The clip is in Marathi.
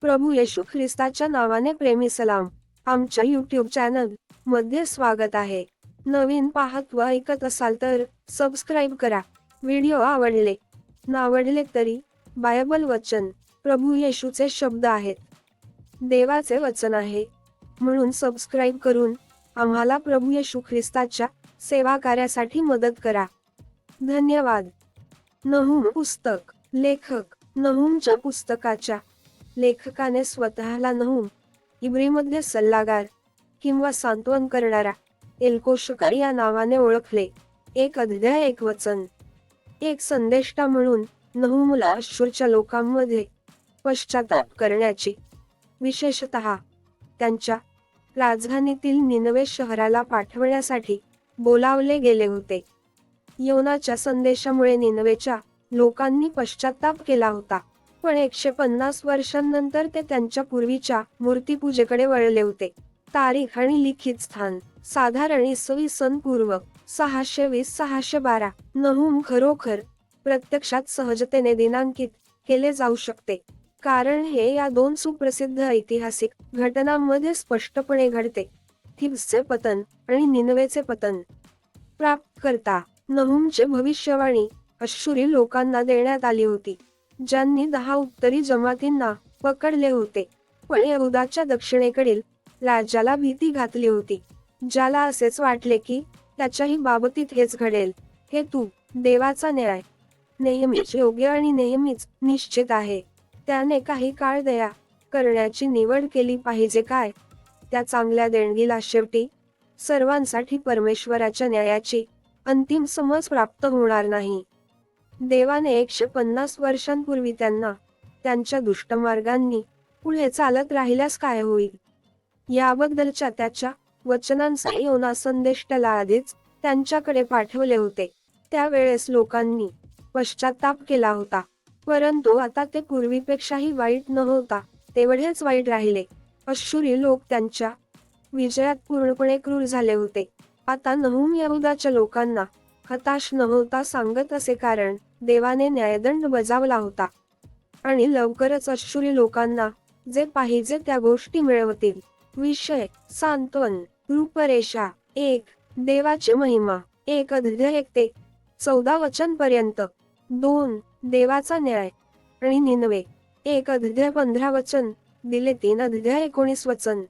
प्रभू येशू ख्रिस्ताच्या नावाने प्रेमी सलाम. आमच्या यूट्यूब चॅनलमध्ये स्वागत आहे. नवीन पाहत व ऐकत असाल तर सबस्क्राईब करा. व्हिडिओ आवडले नावडले तरी बायबल वचन प्रभू येशूचे शब्द आहेत. देवाचे वचन आहे. म्हणून सबस्क्राईब करून आम्हाला प्रभू येशू ख्रिस्ताच्या सेवा कार्यासाठी मदत करा. धन्यवाद. नहुम पुस्तक लेखक नहुमच्या पुस्तकाच्या लेखकाने स्वतःला नहुम इब्रीमधले सल्लागार किंवा सांत्वन करणारा एल्कोशकर या नावाने ओळखले. एक अध्याय एक वचन. एक संदेष्टा म्हणून नहुमला अश्शूरच्या लोकांमध्ये पश्चाताप करण्याची. विशेषत त्यांच्या राजधानीतील निनवे शहराला पाठवण्यासाठी बोलावले गेले होते. योनाच्या संदेशामुळे निनवेच्या लोकांनी पश्चाताप केला होता. पण एकशे पन्नास वर्षांनंतर ते त्यांच्या पूर्वीच्या मूर्तीपूजेकडे वळले होते. तारीख आणि लिखित स्थान. साधारण इसवी सन पूर्व सहाशे वीस सहाशे बारा. नहुम खरोखर प्रत्यक्षात सहजतेने दिनांकित केले जाऊ शकते. कारण हे या दोन सुप्रसिद्ध ऐतिहासिक घटनांमध्ये स्पष्टपणे घडते. थिब्सचे पतन आणि निनवेचे पतन. प्राप्त करता नहुमचे भविष्यवाणी अश्शुरी लोकांना देण्यात आली होती. ज्यांनी दहा उत्तरी जमातींना पकडले होते. पण यहुदाच्या दक्षिणेकडील राज्याला भीती घातली होती. ज्याला असेच वाटले की त्याच्याही बाबतीत हेच घडेल. हे तू देवाचा न्याय. नेहमीच योग्य आणि नेहमीच निश्चित आहे. त्याने काही काळ दया करण्याची निवड केली पाहिजे काय? त्या चांगल्या देणगीला शेवटी सर्वांसाठी परमेश्वराच्या न्यायाची अंतिम समज प्राप्त होणार नाही. देवाने एकशे पन्नास वर्षांपूर्वी त्यांना त्यांच्या दुष्ट मार्गांनी पुढे चालत राहिल्यास काय होईल? याबद्दलच्या त्याच्या वचनांचा योना संदेश त्याला आधीच त्यांच्याकडे पाठवले होते. त्यावेळेस लोकांनी पश्चाताप केला होता. परंतु आता ते पूर्वीपेक्षाही वाईट न होता तेवढेच वाईट राहिले. अश्शुरी लोक त्यांच्या विजयात पूर्णपणे क्रूर झाले होते. आता नहुम यहुदाच्या लोकांना हताश न होता सांगत असे कारण देवाने न्यायदंड बजावला होता. आणि लवकरच अश्शुरी लोकांना जे पाहिजे त्या गोष्टी मिळवतील. विषय सांत्वन रूपरेषा एक देवाची महिमा एक अध्याय एक ते चौदा वचन पर्यंत. दोन देवाचा न्याय. आणि निनवे एक अध्याय पंधरा वचन दिले तीन अध्याय एकोणीस वचन.